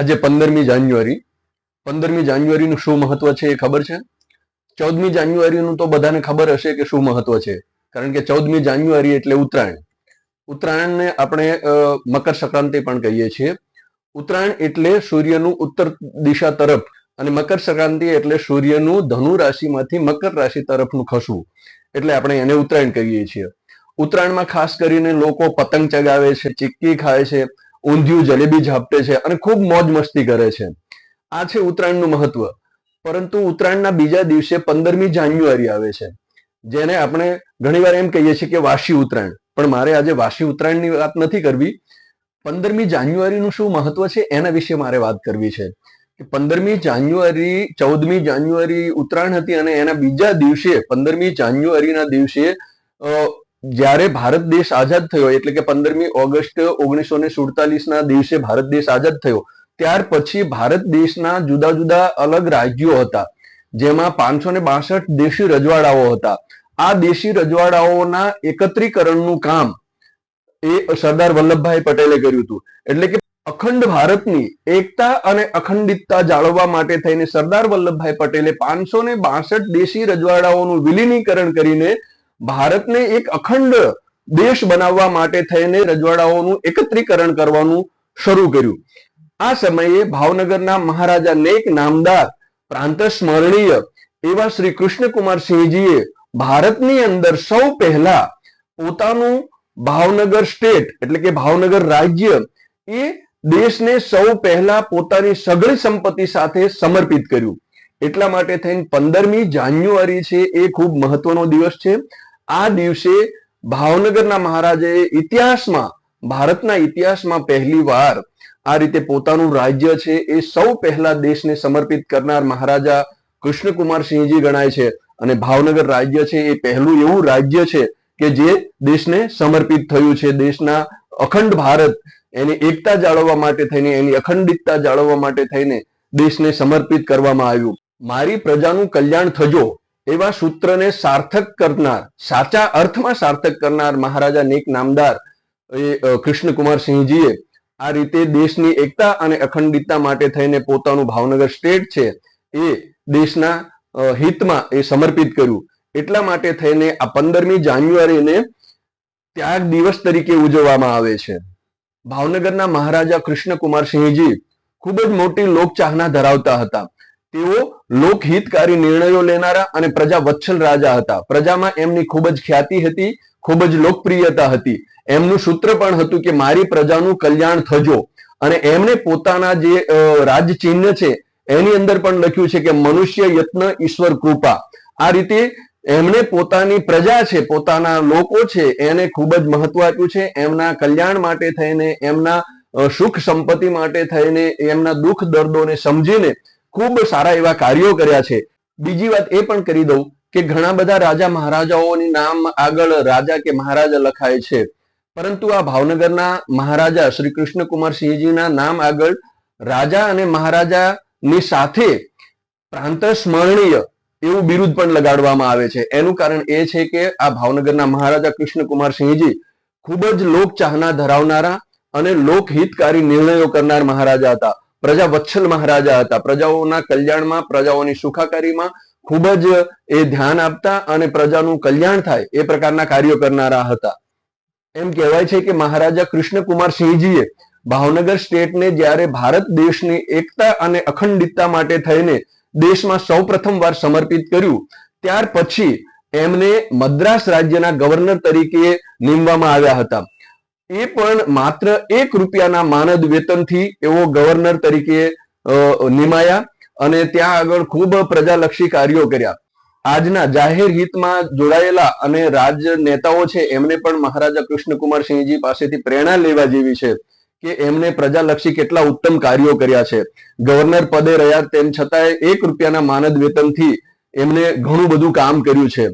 આજે પંદરમી જાન્યુઆરી. પંદરમી જાન્યુઆરીનું શું મહત્વ છે એ ખબર છે? ચૌદમી જાન્યુઆરીનું તો બધાને ખબર હશે કે શું મહત્વ છે. કારણ કે ચૌદમી જાન્યુઆરી એટલે ઉત્તરાયણ. ઉત્તરાયણને આપણે મકર સંક્રાંતિ પણ કહીએ છીએ. ઉત્તરાયણ એટલે સૂર્યનું ઉત્તર દિશા તરફ અને મકર સંક્રાંતિ એટલે સૂર્યનું ધનુ રાશિમાંથી મકર રાશિ તરફનું ખસવું. એટલે આપણે એને ઉત્તરાયણ કહીએ છીએ. ઉત્તરાયણમાં ખાસ કરીને લોકો પતંગ ચગાવે છે, ચીક્કી ખાય છે ઊંધિયું, જલેબી ઝાપટે છે અને ખૂબ મોજ મસ્તી કરે છે. આ છે ઉત્તરાયણનું મહત્વ. પરંતુ ઉત્તરાયણના બીજા દિવસે પંદરમી જાન્યુઆરી આવે છે. જેને આપણે ઘણીવાર એમ કહીએ છીએ કે વાસી ઉત્તરાયણ. પણ મારે આજે વાસી ઉત્તરાયણની વાત નથી કરવી. પંદરમી જાન્યુઆરીનું શું મહત્વ છે એના વિશે મારે વાત કરવી છે. કે પંદરમી જાન્યુઆરી, ચૌદમી જાન્યુઆરી ઉત્તરાયણ હતી અને એના બીજા દિવસે, પંદરમી જાન્યુઆરીના દિવસે જ્યારે ભારત દેશ આઝાદ થયો, એટલે કે પંદરમી ઓગસ્ટ ઓગણીસો ને દિવસે ભારત દેશ આઝાદ થયો, ત્યાર પછી ભારત દેશના જુદા જુદા અલગ રાજ્યો હતા, જેમાં પાંચસો ને બાસઠ દેશી રજવાડાઓ હતા. આ દેશી રજવાડાઓના એકત્રીકરણનું કામ એ સરદાર વલ્લભભાઈ પટેલે કર્યું હતું. એટલે કે અખંડ ભારતની એકતા અને અખંડિતતા જાળવવા માટે થઈને સરદાર વલ્લભભાઈ પટેલે પાંચસો ને બાસઠ દેશી રજવાડાઓનું વિલીનીકરણ કરીને ભારતને એક અખંડ દેશ બનાવવા માટે થઈને રજવાડાઓનું એકત્રીકરણ કરવાનું શરૂ કર્યું. આ સમયે ભાવનગરના મહારાજા નેક નામદાર પ્રાંત સ્મરણીય એવા શ્રી કૃષ્ણકુમાર ભારતની અંદર સૌ પહેલા પોતાનું ભાવનગર સ્ટેટ એટલે કે ભાવનગર રાજ્ય એ દેશને સૌ પહેલા પોતાની સઘળી સંપત્તિ સાથે સમર્પિત કર્યું. એટલા માટે થઈને પંદરમી જાન્યુઆરી છે એ ખૂબ મહત્વનો દિવસ છે. આ દિવસે ભાવનગરના મહારાજે ઇતિહાસમાં, ભારતના ઇતિહાસમાં પહેલી વાર આ રીતે પોતાનું રાજ્ય છે એ સૌ પહેલા દેશને સમર્પિત કરનાર મહારાજા કૃષ્ણકુમાર સિંહજી ગણાય છે. અને ભાવનગર રાજ્ય છે એ પહેલું એવું રાજ્ય છે કે જે દેશને સમર્પિત થયું છે. દેશના અખંડ ભારત એની એકતા જાળવવા માટે થઈને, એની અખંડિતતા જાળવવા માટે થઈને દેશને સમર્પિત કરવામાં આવ્યું. મારી પ્રજાનું કલ્યાણ થજો. એવા સૂત્રને સાર્થક કરનાર, સાચા અર્થમાં સાર્થક કરનાર મહારાજા નેક નામદાર એ કૃષ્ણકુમારસિંહજીએ કૃષ્ણકુમાર સિંહજીએ આ રીતે દેશની એકતા અને અખંડિતતા માટે થઈને પોતાનું ભાવનગર સ્ટેટ છે એ દેશના હિતમાં એ સમર્પિત કર્યું. એટલા માટે થઈને આ પંદરમી જાન્યુઆરીને ત્યાગ દિવસ તરીકે ઉજવવામાં આવે છે. ભાવનગરના મહારાજા કૃષ્ણકુમાર સિંહજી ખૂબ જ મોટી લોકચાહના ધરાવતા હતા. તેઓ લોકહિતકારી નિર્ણયો લેનારા અને પ્રજા વત્સલ રાજા હતા. પ્રજામાં એમની ખૂબ જ ખ્યાતિ હતી, ખૂબ જ લોકપ્રિયતા હતી. એમનું સૂત્ર પણ હતું કે મારી પ્રજાનું કલ્યાણ થજો. અને એમણે પોતાના જે રાજચિહ્ન છે, એની અંદર પણ લખ્યું છે કે મનુષ્ય યત્ન ઈશ્વર કૃપા. આ રીતે એમને પોતાની પ્રજા છે, પોતાના લોકો છે, એને ખૂબ જ મહત્વ આપ્યું છે. એમના કલ્યાણ માટે થઈને, એમના સુખ સંપત્તિ માટે થઈને, એમના દુઃખ દર્દોને સમજીને ખૂબ સારા એવા કાર્યો કર્યા છે. બીજી વાત એ પણ કરી દઉં કે ઘણા બધા રાજા મહારાજાઓની નામ આગળ રાજા કે મહારાજા લખાય છે. પરંતુ આ ભાવનગરના મહારાજા શ્રી કૃષ્ણકુમાર સિંહજીના નામ આગળ રાજા અને મહારાજાની સાથે પ્રાંત સ્મરણીય એવું બિરુદ પણ લગાડવામાં આવે છે. એનું કારણ એ છે કે આ ભાવનગરના મહારાજા કૃષ્ણકુમાર સિંહજી ખૂબ જ લોક ચાહના ધરાવનારા અને લોકહિતકારી નિર્ણયો કરનાર મહારાજા હતા. પ્રજા વત્સલ મહારાજા હતા. પ્રજાઓના કલ્યાણમાં, પ્રજાઓની સુખાકારીમાં ખૂબ જ એ ધ્યાન આપતા અને પ્રજાનું કલ્યાણ થાય એ પ્રકારના કાર્યો કરનારા હતા. એમ કહેવાય છે કે મહારાજા કૃષ્ણકુમાર સિંહજીએ ભાવનગર સ્ટેટને જ્યારે ભારત દેશની એકતા અને અખંડિતતા માટે થઈને દેશમાં સૌ વાર સમર્પિત કર્યું, ત્યાર પછી એમને મદ્રાસ રાજ્યના ગવર્નર તરીકે નીમવામાં આવ્યા હતા. એ પણ માત્ર એક રૂપિયાના માનદ વેતનથી એવો ગવર્નર તરીકે નિમાયા અને ત્યાં આગળ ખૂબ પ્રજાલક્ષી કાર્યો કર્યા. આજના જાહેર હિતમાં જોડાયેલા અને રાજ નેતાઓ છે, એમને પણ મહારાજા કૃષ્ણકુમાર સિંહજી પાસેથી પ્રેરણા લેવા જેવી છે કે એમને પ્રજાલક્ષી કેટલા ઉત્તમ કાર્યો કર્યા છે. ગવર્નર પદે રહ્યા તેમ છતાંય એક રૂપિયાના માનદ વેતનથી એમને ઘણું બધું કામ કર્યું છે.